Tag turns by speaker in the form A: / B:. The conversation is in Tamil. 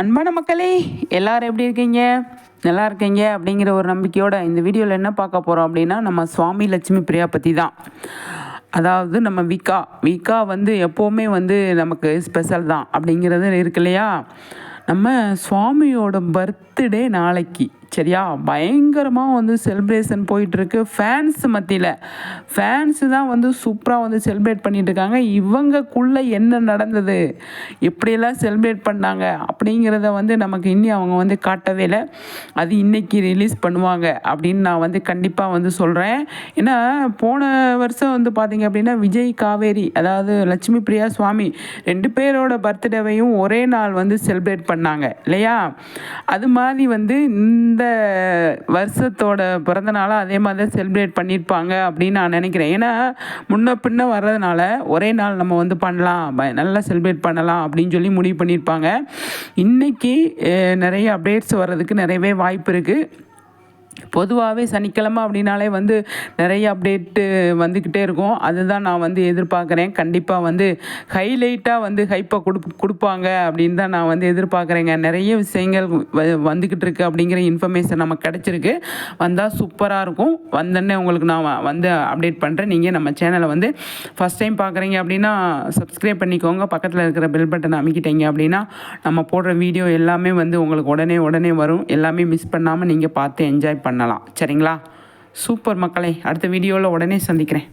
A: அன்பான மக்களே எல்லாரும் எப்படி இருக்கீங்க? நல்லா இருக்கீங்க அப்படிங்கிற ஒரு நம்பிக்கையோட இந்த வீடியோவில் என்ன பார்க்க போகிறோம் அப்படின்னா நம்ம சுவாமி லட்சுமி பிரியா பற்றி தான் அதாவது நம்ம விகா. விகா வந்து எப்போவுமே வந்து நமக்கு ஸ்பெஷல் தான் அப்படிங்கிறது இருக்கு இல்லையா? நம்ம சுவாமியோட பர்த்டே நாளைக்கு. சரியா? பயங்கரமாக வந்து செலிப்ரேஷன் போயிட்டுருக்கு. ஃபேன்ஸ் மத்தியில். ஃபேன்ஸு தான் வந்து சூப்பராக வந்து செலிப்ரேட் பண்ணிகிட்ருக்காங்க இருக்காங்க இவங்கக்குள்ளே என்ன நடந்தது? எப்படியெல்லாம் செலிப்ரேட் பண்ணாங்க? அப்படிங்கிறத வந்து நமக்கு இன்னி அவங்க வந்து காட்டவே இல்லை. அது இன்றைக்கி ரிலீஸ் பண்ணுவாங்க. அப்படின்னு நான் வந்து கண்டிப்பாக வந்து சொல்கிறேன் ஏன்னா போன வருஷம் வந்து பார்த்திங்க அப்படின்னா விஜய் காவேரி அதாவது லட்சுமி பிரியா சுவாமி ரெண்டு பேரோட பர்த்டேவையும் ஒரே நாள் வந்து செலிப்ரேட் பண்ணாங்க. இல்லையா? அது மாதிரி வந்து இந்த வருஷத்தோட பிறந்தநாளை அதே மாதிரி தான் செலிப்ரேட் பண்ணியிருப்பாங்க அப்படின்னு நான் நினைக்கிறேன். ஏன்னா முன்ன பின்ன வர்றதுனால ஒரே நாள் நம்ம வந்து பண்ணலாம் ப- நல்லா செலிப்ரேட் பண்ணலாம் அப்படின்னு சொல்லி முடிவு பண்ணியிருப்பாங்க. இன்றைக்கி நிறைய அப்டேட்ஸ் வர்றதுக்கு நிறையவே வாய்ப்பு இருக்குது பொதுவாகவே சனிக்கிழமை அப்படின்னாலே வந்து நிறைய அப்டேட்டு வந்துக்கிட்டே இருக்கும். அதுதான் நான் வந்து எதிர்பார்க்குறேன். கண்டிப்பாக வந்து ஹைலைட்டாக வந்து ஹைப்பை கொடு கொடுப்பாங்க அப்படின்னு தான் நான் வந்து எதிர்பார்க்குறேங்க. நிறைய விஷயங்கள் வ- வந்துக்கிட்டு இருக்கு அப்படிங்கிற இன்ஃபர்மேஷன் நமக்கு கிடச்சிருக்கு. வந்தால் சூப்பராக இருக்கும். வந்தோடனே உங்களுக்கு நான் வந்து அப்டேட் பண்ணுறேன் நீங்கள் நம்ம சேனலை வந்து ஃபஸ்ட் டைம் பார்க்குறீங்க அப்படின்னா சப்ஸ்கிரைப் பண்ணிக்கோங்க. பக்கத்தில் இருக்கிற பெல் பட்டன் அமைக்கிட்டீங்க அப்படின்னா நம்ம போடுற வீடியோ எல்லாமே வந்து உங்களுக்கு உடனே உடனே வரும். எல்லாமே மிஸ் பண்ணாமல் நீங்கள் பார்த்து என்ஜாய் பண்ணலாம். சரிங்களா? சூப்பர் மக்களை அடுத்த வீடியோவில் உடனே சந்திக்கிறேன்.